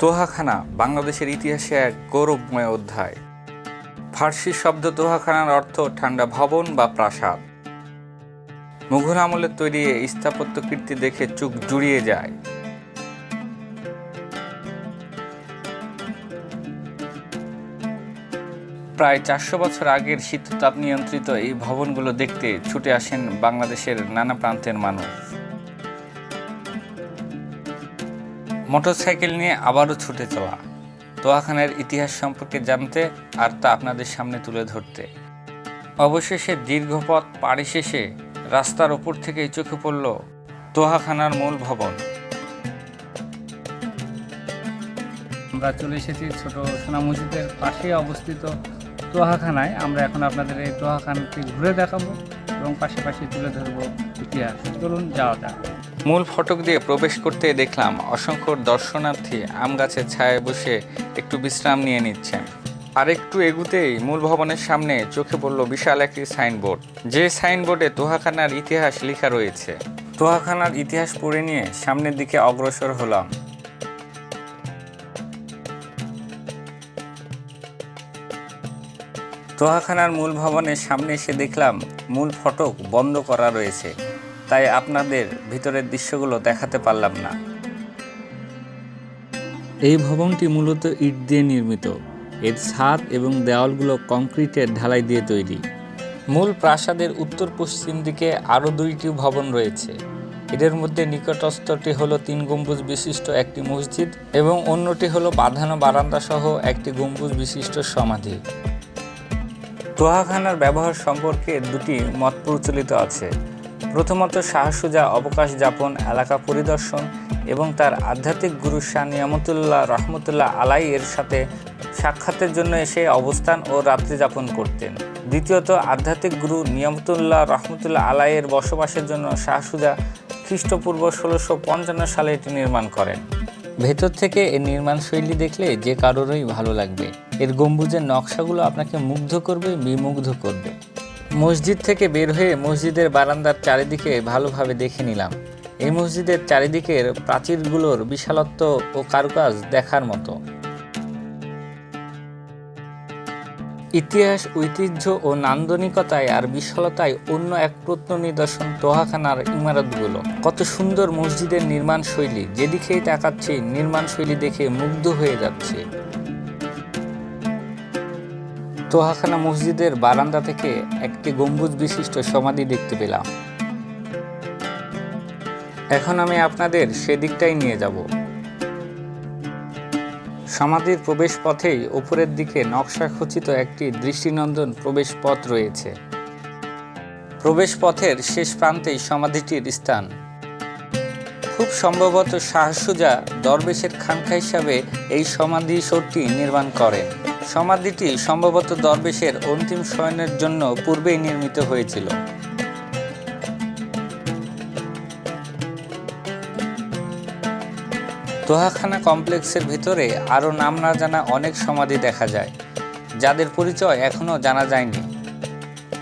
তোহাখানা বাংলাদেশের ইতিহাসে এক গৌরবময় অধ্যায়। ফার্সি শব্দ তোহাখানার অর্থ ঠান্ডা ভবন বা প্রাসাদ। মুঘল আমলের তৈরি স্থাপত্য কীর্তি দেখে চোখ জুড়িয়ে যায়। প্রায় চারশো বছর আগের শীততাপ নিয়ন্ত্রিত এই ভবনগুলো দেখতে ছুটে আসেন বাংলাদেশের নানা প্রান্তের মানুষ। মোটরসাইকেল নিয়ে আবারও ছুটে চলা তোয়াখানের ইতিহাস সম্পর্কে জানতে আর তা আপনাদের সামনে তুলে ধরতে। অবশেষে দীর্ঘ পথ পাড়ি শেষে রাস্তার ওপর থেকেই চোখে পড়ল তোহাখানার মূল ভবন। আমরা চলে এসেছি ছোট সোনা মসজিদের পাশে অবস্থিত তোহাখানায় আমরা এখন আপনাদের এই তোহাখানাটি ঘুরে দেখাবো এবং পাশাপাশি তুলে ধরবো ইতিহাস। চলুন যাওয়া যাক। মূল ফটক দিয়ে প্রবেশ করতে দেখলাম অসংখ্য দর্শনার্থী আম গাছের ছায়ায় বসে একটু বিশ্রাম নিয়ে নিচ্ছেন আর একটু এগুতেই মূল ভবনের সামনে চোখে পড়ল বিশাল একটি সাইনবোর্ড। যে সাইনবোর্ডে তোহাখানার ইতিহাস লেখা রয়েছে। তোহাখানার ইতিহাস পড়ে নিয়ে সামনের দিকে অগ্রসর হলাম। তোহাখানার মূল ভবনের সামনে এসে দেখলাম মূল ফটক বন্ধ করা রয়েছে। তাই আপনাদের ভিতরের দৃশ্যগুলো দেখাতে পারলাম না। এই ভবনটি মূলত ইট দিয়ে নির্মিত। এর ছাদ এবং দেওয়ালগুলো কংক্রিটের ঢালাই দিয়ে তৈরি। মূল প্রাসাদের উত্তর পশ্চিম দিকে আরও দুইটি ভবন রয়েছে। এদের মধ্যে নিকটস্থটি হলো তিন গম্বুজ বিশিষ্ট একটি মসজিদ এবং অন্যটি হলো বাঁধানো বারান্দা সহ একটি গম্বুজ বিশিষ্ট সমাধি। তোহাখানার ব্যবহার সম্পর্কে দুটি মত প্রচলিত আছে। প্রথমত শাহসুজা অবকাশ যাপন, এলাকা পরিদর্শন এবং তার আধ্যাত্মিক গুরু শাহ নিয়ামতুল্লাহ রহমতুল্লাহ আলাই এর সাথে সাক্ষাতের জন্য এসে অবস্থান ও রাত্রি যাপন করতেন। দ্বিতীয়ত, আধ্যাত্মিক গুরু নিয়ামতুল্লাহ রহমতুল্লাহ আলাইয়ের বসবাসের জন্য শাহসুজা খ্রিস্টপূর্ব ষোলোশো পঞ্চান্ন সালে এটি নির্মাণ করেন। ভেতর থেকে এর নির্মাণ শৈলী দেখলে যে কারোরই ভালো লাগবে। এর গম্বুজের নকশাগুলো আপনাকে মুগ্ধ করবে, বিমুগ্ধ করবে। মসজিদ থেকে বের হয়ে মসজিদের বারান্দার চারিদিকে ভালোভাবে দেখে নিলাম। এই মসজিদের চারিদিকের প্রাচীরগুলোর বিশালত্ব ও কারুকাজ দেখার মতো। ইতিহাস, ঐতিহ্য ও নান্দনিকতায় আর বিশালতায় অন্য এক প্রত্ন নিদর্শন তোহাখানার ইমারতগুলো। কত সুন্দর মসজিদের নির্মাণ শৈলী যেদিকেই তাকাচ্ছি নির্মাণ শৈলী দেখে মুগ্ধ হয়ে যাচ্ছে। তোহাখানা মসজিদের বারান্দা থেকে একটি গম্বুজ বিশিষ্ট সমাধি দেখতে পেলাম। এখন আমি আপনাদের সেদিকটাই নিয়ে যাব। সমাধির প্রবেশ পথেই উপরের দিকে নকশা খচিত একটি দৃষ্টিনন্দন প্রবেশ পথ রয়েছে। প্রবেশ পথের শেষ প্রান্তেই সমাধিটির স্থান। খুব সম্ভবত শাহসুজা দরবেশের খানখা হিসাবে এই সমাধি সরটি নির্মাণ করেন। সমাধিটি সম্ভবত দরবেশের অন্তিম শয়নের জন্য পূর্বেই নির্মিত হয়েছিল। তোহাখানা কমপ্লেক্সের ভিতরে আরও নাম না জানা অনেক সমাধি দেখা যায়, যাদের পরিচয় এখনও জানা যায়নি।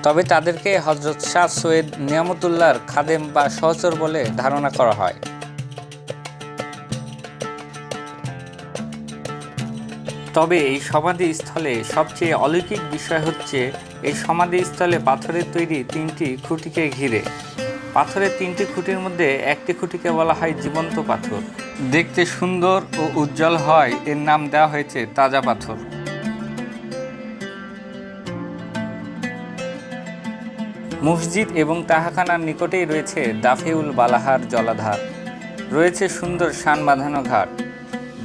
তবে তাদেরকে হজরত শাহ সৈয়দ নিয়ামতুল্লাহর খাদেম বা সহচর বলে ধারণা করা হয়। তবে এই সমাধিস্থলে সবচেয়ে অলৌকিক বিষয় হচ্ছে, এই সমাধিস্থলে পাথরের তৈরি তিনটি খুঁটিকে ঘিরে। পাথরের তিনটি খুঁটির মধ্যে একটি খুঁটিকে বলা হয় জীবন্ত পাথর। দেখতে সুন্দর ও উজ্জ্বল হয়, এর নাম দেওয়া হয়েছে তাজা পাথর। মসজিদ এবং তাহাখানার নিকটেই রয়েছে দাফেউল বালাহার জলাধার। রয়েছে সুন্দর শান বাঁধানো ঘাট।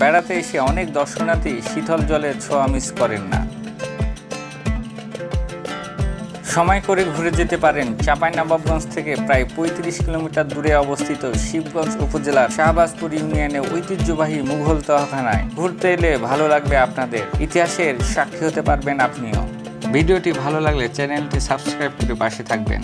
বেড়াতে এসে অনেক দর্শনার্থী শীতল জলের ছোঁয়া মিস করেন না। সময় করে ঘুরে যেতে পারেন চাঁপাইনবাবগঞ্জ থেকে প্রায় পঁয়ত্রিশ কিলোমিটার দূরে অবস্থিত শিবগঞ্জ উপজেলার শাহবাজপুর ইউনিয়নে ঐতিহ্যবাহী মুঘল তহখানায়। ঘুরতে এলে ভালো লাগবে আপনাদের। ইতিহাসের সাক্ষী হতে পারবেন আপনিও। ভিডিওটি ভালো লাগলে চ্যানেলটি সাবস্ক্রাইব করে পাশে থাকবেন।